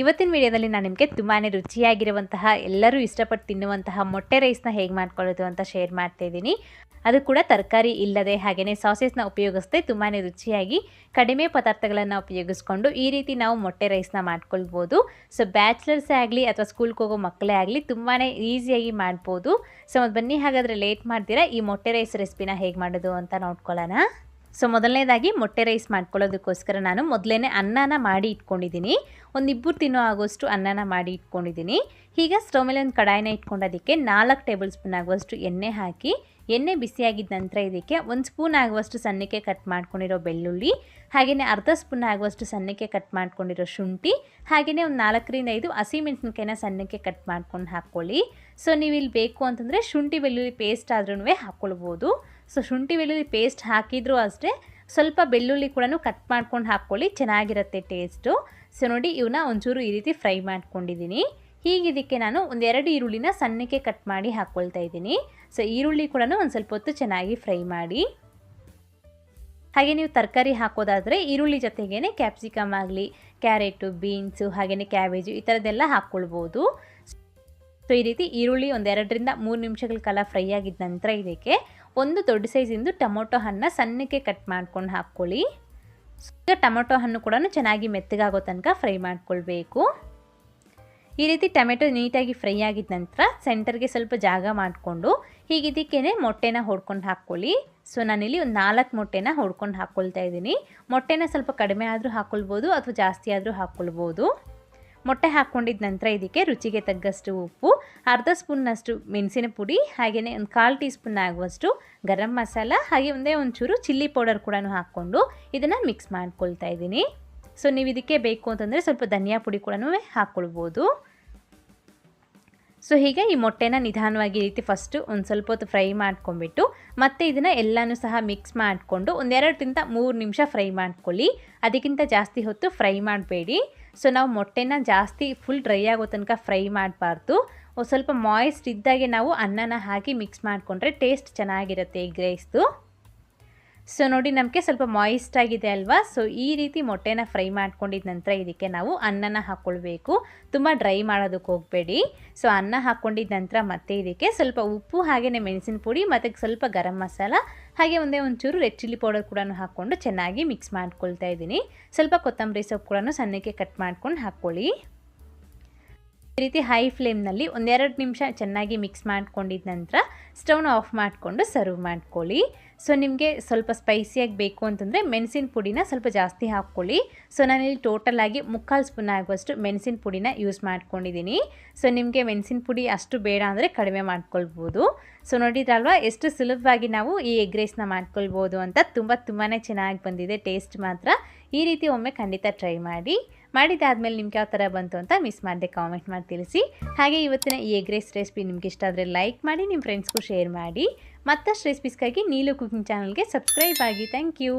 ಇವತ್ತಿನ ವಿಡಿಯೋದಲ್ಲಿ ನಾನು ನಿಮಗೆ ತುಂಬಾ ರುಚಿಯಾಗಿರುವಂತಹ, ಎಲ್ಲರೂ ಇಷ್ಟಪಟ್ಟು ತಿನ್ನುವಂತಹ ಮೊಟ್ಟೆ ರೈಸ್ನ ಹೇಗೆ ಮಾಡ್ಕೊಳ್ಳೋದು ಅಂತ ಶೇರ್ ಮಾಡ್ತಾ ಇದ್ದೀನಿ. ಅದು ಕೂಡ ತರಕಾರಿ ಇಲ್ಲದೆ ಹಾಗೆಯೇ ಸಾಸೇಸ್ನ ಉಪಯೋಗಿಸ್ದೆ ತುಂಬಾ ರುಚಿಯಾಗಿ, ಕಡಿಮೆ ಪದಾರ್ಥಗಳನ್ನು ಉಪಯೋಗಿಸ್ಕೊಂಡು ಈ ರೀತಿ ನಾವು ಮೊಟ್ಟೆ ರೈಸ್ನ ಮಾಡ್ಕೊಳ್ಬೋದು. ಸೊ ಬ್ಯಾಚುಲರ್ಸೇ ಆಗಲಿ ಅಥವಾ ಸ್ಕೂಲ್ಗೆ ಹೋಗೋ ಮಕ್ಕಳೇ ಆಗಲಿ ತುಂಬಾ ಈಸಿಯಾಗಿ ಮಾಡ್ಬೋದು. ಸೊ ಅದು ಬನ್ನಿ ಹಾಗಾದರೆ ಲೇಟ್ ಮಾಡ್ತೀರಾ, ಈ ಮೊಟ್ಟೆ ರೈಸ್ ರೆಸಿಪಿನ ಹೇಗೆ ಮಾಡೋದು ಅಂತ ನೋಡ್ಕೊಳ್ಳೋಣ. ಸೊ ಮೊದಲನೇದಾಗಿ ಮೊಟ್ಟೆ ರೈಸ್ ಮಾಡ್ಕೊಳ್ಳೋದಕ್ಕೋಸ್ಕರ ನಾನು ಮೊದಲೇ ಅನ್ನನ ಮಾಡಿ ಇಟ್ಕೊಂಡಿದ್ದೀನಿ. ಒಂದಿಬ್ಬರು ತಿನ್ನೋ ಆಗೋಷ್ಟು ಅನ್ನನ ಮಾಡಿ ಇಟ್ಕೊಂಡಿದ್ದೀನಿ. ಈಗ ಸ್ಟವ್ ಮೇಲೆ ಒಂದು ಕಡಾಯಿನ ಇಟ್ಕೊಂಡೋದಕ್ಕೆ ನಾಲ್ಕು ಟೇಬಲ್ ಸ್ಪೂನ್ ಆಗುವಷ್ಟು ಎಣ್ಣೆ ಹಾಕಿ ಎಣ್ಣೆ ಬಿಸಿಯಾಗಿದ್ದ ನಂತರ ಇದಕ್ಕೆ ಒಂದು ಸ್ಪೂನ್ ಆಗುವಷ್ಟು ಸಣ್ಣಕ್ಕೆ ಕಟ್ ಮಾಡ್ಕೊಂಡಿರೋ ಬೆಳ್ಳುಳ್ಳಿ ಹಾಗೆಯೇ ಅರ್ಧ ಸ್ಪೂನ್ ಆಗುವಷ್ಟು ಸಣ್ಣಕ್ಕೆ ಕಟ್ ಮಾಡ್ಕೊಂಡಿರೋ ಶುಂಠಿ ಹಾಗೆಯೇ ಒಂದು ನಾಲ್ಕರಿಂದ ಐದು ಹಸಿಮೆಣ್ಸಿನ್ಕಾಯಿನ ಸಣ್ಣಕ್ಕೆ ಕಟ್ ಮಾಡ್ಕೊಂಡು ಹಾಕ್ಕೊಳ್ಳಿ ಸೊ ನೀವು ಇಲ್ಲಿ ಬೇಕು ಅಂತಂದರೆ ಶುಂಠಿ ಬೆಳ್ಳುಳ್ಳಿ ಪೇಸ್ಟ್ ಆದ್ರೂ ಹಾಕ್ಕೊಳ್ಬೋದು ಸೊ ಶುಂಠಿ ಬೆಳ್ಳುಳ್ಳಿ ಪೇಸ್ಟ್ ಹಾಕಿದರೂ ಅಷ್ಟೇ ಸ್ವಲ್ಪ ಬೆಳ್ಳುಳ್ಳಿ ಕೂಡ ಕಟ್ ಮಾಡ್ಕೊಂಡು ಹಾಕ್ಕೊಳ್ಳಿ ಚೆನ್ನಾಗಿರುತ್ತೆ ಟೇಸ್ಟು ಸೊ ನೋಡಿ ಇವನ್ನ ಒಂಚೂರು ಈ ರೀತಿ ಫ್ರೈ ಮಾಡ್ಕೊಂಡಿದ್ದೀನಿ. ಹೀಗೆ ಇದಕ್ಕೆ ನಾನು ಒಂದೆರಡು ಈರುಳ್ಳಿನ ಸಣ್ಣಕ್ಕೆ ಕಟ್ ಮಾಡಿ ಹಾಕ್ಕೊಳ್ತಾ ಇದ್ದೀನಿ. ಸೊ ಈರುಳ್ಳಿ ಕೂಡ ಒಂದು ಸ್ವಲ್ಪ ಹೊತ್ತು ಚೆನ್ನಾಗಿ ಫ್ರೈ ಮಾಡಿ. ಹಾಗೆ ನೀವು ತರಕಾರಿ ಹಾಕೋದಾದರೆ ಈರುಳ್ಳಿ ಜೊತೆಗೇ ಕ್ಯಾಪ್ಸಿಕಮ್ ಆಗಲಿ ಕ್ಯಾರೆಟು ಬೀನ್ಸು ಹಾಗೆಯೇ ಕ್ಯಾಬೇಜು ಈ ಥರದ್ದೆಲ್ಲ ಹಾಕ್ಕೊಳ್ಬೋದು ಸೊ ಈ ರೀತಿ ಈರುಳ್ಳಿ ಒಂದೆರಡರಿಂದ ಮೂರು ನಿಮಿಷಗಳ ಕಾಲ ಫ್ರೈ ಆಗಿದ ನಂತರ ಇದಕ್ಕೆ ಒಂದು ದೊಡ್ಡ ಸೈಜಿಂದು ಟೊಮೊಟೊ ಹಣ್ಣು ಸಣ್ಣಕ್ಕೆ ಕಟ್ ಮಾಡ್ಕೊಂಡು ಹಾಕ್ಕೊಳ್ಳಿ. ಸೊ ಟೊಮೊಟೊ ಹಣ್ಣು ಕೂಡ ಚೆನ್ನಾಗಿ ಮೆತ್ತಗಾಗೋ ತನಕ ಫ್ರೈ ಮಾಡ್ಕೊಳ್ಬೇಕು. ಈ ರೀತಿ ಟೊಮೆಟೊ ನೀಟಾಗಿ ಫ್ರೈ ಆಗಿದ ನಂತರ ಸೆಂಟರ್ಗೆ ಸ್ವಲ್ಪ ಜಾಗ ಮಾಡಿಕೊಂಡು ಹೀಗೆ ಮೊಟ್ಟೆನ ಹೊಡ್ಕೊಂಡು ಹಾಕ್ಕೊಳ್ಳಿ. ಸೊ, ನಾನಿಲ್ಲಿ ಒಂದು ನಾಲ್ಕು ಮೊಟ್ಟೆನ ಹೊಡ್ಕೊಂಡು ಹಾಕ್ಕೊಳ್ತಾ ಇದ್ದೀನಿ. ಮೊಟ್ಟೆನ ಸ್ವಲ್ಪ ಕಡಿಮೆ ಆದರೂ ಹಾಕ್ಕೊಳ್ಬೋದು ಅಥವಾ ಜಾಸ್ತಿ ಆದರೂ ಹಾಕ್ಕೊಳ್ಬೋದು. ಮೊಟ್ಟೆ ಹಾಕ್ಕೊಂಡಿದ ನಂತರ ಇದಕ್ಕೆ ರುಚಿಗೆ ತಗ್ಗಷ್ಟು ಉಪ್ಪು, ಅರ್ಧ ಸ್ಪೂನ್ನಷ್ಟು ಮೆಣಸಿನ ಪುಡಿ ಹಾಗೆಯೇ ಒಂದು ಕಾಲು ಟೀ ಸ್ಪೂನ್ ಆಗುವಷ್ಟು ಗರಂ ಮಸಾಲ, ಹಾಗೆ ಒಂದೇ ಒಂಚೂರು ಚಿಲ್ಲಿ ಪೌಡರ್ ಕೂಡ ಹಾಕ್ಕೊಂಡು ಇದನ್ನು ಮಿಕ್ಸ್ ಮಾಡ್ಕೊಳ್ತಾ ಇದ್ದೀನಿ. ಸೊ, ನೀವು ಇದಕ್ಕೆ ಬೇಕು ಅಂತಂದರೆ ಸ್ವಲ್ಪ ಧನಿಯಾ ಪುಡಿ ಕೂಡ ಹಾಕ್ಕೊಳ್ಬೋದು. ಸೊ ಹೀಗೆ ಈ ಮೊಟ್ಟೆನ ನಿಧಾನವಾಗಿ ರೀತಿ ಫಸ್ಟು ಒಂದು ಸ್ವಲ್ಪ ಹೊತ್ತು ಫ್ರೈ ಮಾಡ್ಕೊಂಡ್ಬಿಟ್ಟು, ಮತ್ತೆ ಇದನ್ನು ಎಲ್ಲನೂ ಸಹ ಮಿಕ್ಸ್ ಮಾಡಿಕೊಂಡು ಒಂದೆರಡರಿಂದ ಮೂರು ನಿಮಿಷ ಫ್ರೈ ಮಾಡ್ಕೊಳ್ಳಿ. ಅದಕ್ಕಿಂತ ಜಾಸ್ತಿ ಹೊತ್ತು ಫ್ರೈ ಮಾಡಬೇಡಿ. ಸೊ ನಾವು ಮೊಟ್ಟೆನ ಜಾಸ್ತಿ ಫುಲ್ ಡ್ರೈ ಆಗೋ ತನಕ ಫ್ರೈ ಮಾಡಬಾರ್ದು. ಸ್ವಲ್ಪ ಮಾಯಿಸ್ಟ್ ಇದ್ದಾಗೆ ನಾವು ಅನ್ನನ ಹಾಕಿ ಮಿಕ್ಸ್ ಮಾಡಿಕೊಂಡ್ರೆ ಟೇಸ್ಟ್ ಚೆನ್ನಾಗಿರುತ್ತೆ ಎಗ್ ರೈಸ್ದು ಸೊ ನೋಡಿ ನಮಗೆ ಸ್ವಲ್ಪ ಮಾಯಿಸ್ಟ್ ಆಗಿದೆ ಅಲ್ವಾ? ಸೊ ಈ ರೀತಿ ಮೊಟ್ಟೆನ ಫ್ರೈ ಮಾಡ್ಕೊಂಡಿದ ನಂತರ ಇದಕ್ಕೆ ನಾವು ಅನ್ನನ ಹಾಕ್ಕೊಳ್ಬೇಕು ತುಂಬ ಡ್ರೈ ಮಾಡೋದಕ್ಕೆ ಹೋಗಬೇಡಿ. ಸೊ ಅನ್ನ ಹಾಕ್ಕೊಂಡಿದ್ದ ನಂತರ ಮತ್ತೆ ಇದಕ್ಕೆ ಸ್ವಲ್ಪ ಉಪ್ಪು ಹಾಗೆಯೇ ಮೆಣಸಿನ ಪುಡಿ ಮತ್ತು ಸ್ವಲ್ಪ ಗರಂ ಮಸಾಲ ಹಾಗೆ ಒಂದೇ ಒಂಚೂರು ರೆಡ್ ಚಿಲ್ಲಿ ಪೌಡರ್ ಕೂಡ ಹಾಕ್ಕೊಂಡು ಚೆನ್ನಾಗಿ ಮಿಕ್ಸ್ ಮಾಡ್ಕೊಳ್ತಾ ಇದ್ದೀನಿ. ಸ್ವಲ್ಪ ಕೊತ್ತಂಬರಿ ಸೊಪ್ಪು ಕೂಡ ಸಣ್ಣಕ್ಕೆ ಕಟ್ ಮಾಡ್ಕೊಂಡು ಹಾಕ್ಕೊಳ್ಳಿ. ಈ ರೀತಿ ಹೈ ಫ್ಲೇಮ್ನಲ್ಲಿ ಒಂದೆರಡು ನಿಮಿಷ ಚೆನ್ನಾಗಿ ಮಿಕ್ಸ್ ಮಾಡ್ಕೊಂಡಿದ್ದ ನಂತರ ಸ್ಟವ್ನ ಆಫ್ ಮಾಡಿಕೊಂಡು ಸರ್ವ್ ಮಾಡ್ಕೊಳ್ಳಿ. ಸೊ ನಿಮಗೆ ಸ್ವಲ್ಪ ಸ್ಪೈಸಿಯಾಗಿ ಬೇಕು ಅಂತಂದರೆ ಮೆಣಸಿನ ಪುಡಿನ ಸ್ವಲ್ಪ ಜಾಸ್ತಿ ಹಾಕ್ಕೊಳ್ಳಿ. ಸೊ ನಾನಿಲ್ಲಿ ಟೋಟಲ್ ಆಗಿ ಮುಕ್ಕಾಲು ಸ್ಪೂನ್ ಆಗುವಷ್ಟು ಮೆಣಸಿನ ಪುಡಿನ ಯೂಸ್ ಮಾಡ್ಕೊಂಡಿದ್ದೀನಿ. ಸೊ ನಿಮಗೆ ಮೆಣಸಿನ ಪುಡಿ ಅಷ್ಟು ಬೇಡ ಅಂದರೆ ಕಡಿಮೆ ಮಾಡ್ಕೊಳ್ಬೋದು. ಸೊ ನೋಡಿದ್ರಲ್ವಾ, ಎಷ್ಟು ಸುಲಭವಾಗಿ ನಾವು ಈ ಎಗ್ ರೈಸ್ನ ಮಾಡ್ಕೊಳ್ಬೋದು ಅಂತ ತುಂಬ ತುಂಬಾ ಚೆನ್ನಾಗಿ ಬಂದಿದೆ ಟೇಸ್ಟ್ ಮಾತ್ರ. ಈ ರೀತಿ ಒಮ್ಮೆ ಖಂಡಿತ ಟ್ರೈ ಮಾಡಿ. ಮಾಡಿದಾದ್ಮೇಲೆ ನಿಮ್ಗೆ ಯಾವ ಥರ ಬಂತು ಅಂತ ಮಿಸ್ ಮಾಡದೆ ಕಾಮೆಂಟ್ ಮಾಡಿ ತಿಳಿಸಿ. ಹಾಗೆ ಇವತ್ತಿನ ಈ ಎಗ್ ರೈಸ್ ರೆಸಿಪಿ ನಿಮ್ಗೆ ಇಷ್ಟ ಆದರೆ ಲೈಕ್ ಮಾಡಿ ನಿಮ್ಮ ಫ್ರೆಂಡ್ಸ್ಗೂ ಶೇರ್ ಮಾಡಿ. ಮತ್ತಷ್ಟು ರೆಸಿಪೀಸ್ಗಾಗಿ ನೀಲು ಕುಕಿಂಗ್ ಚಾನಲ್ಗೆ ಸಬ್ಸ್ಕ್ರೈಬ್ ಆಗಿ. Thank you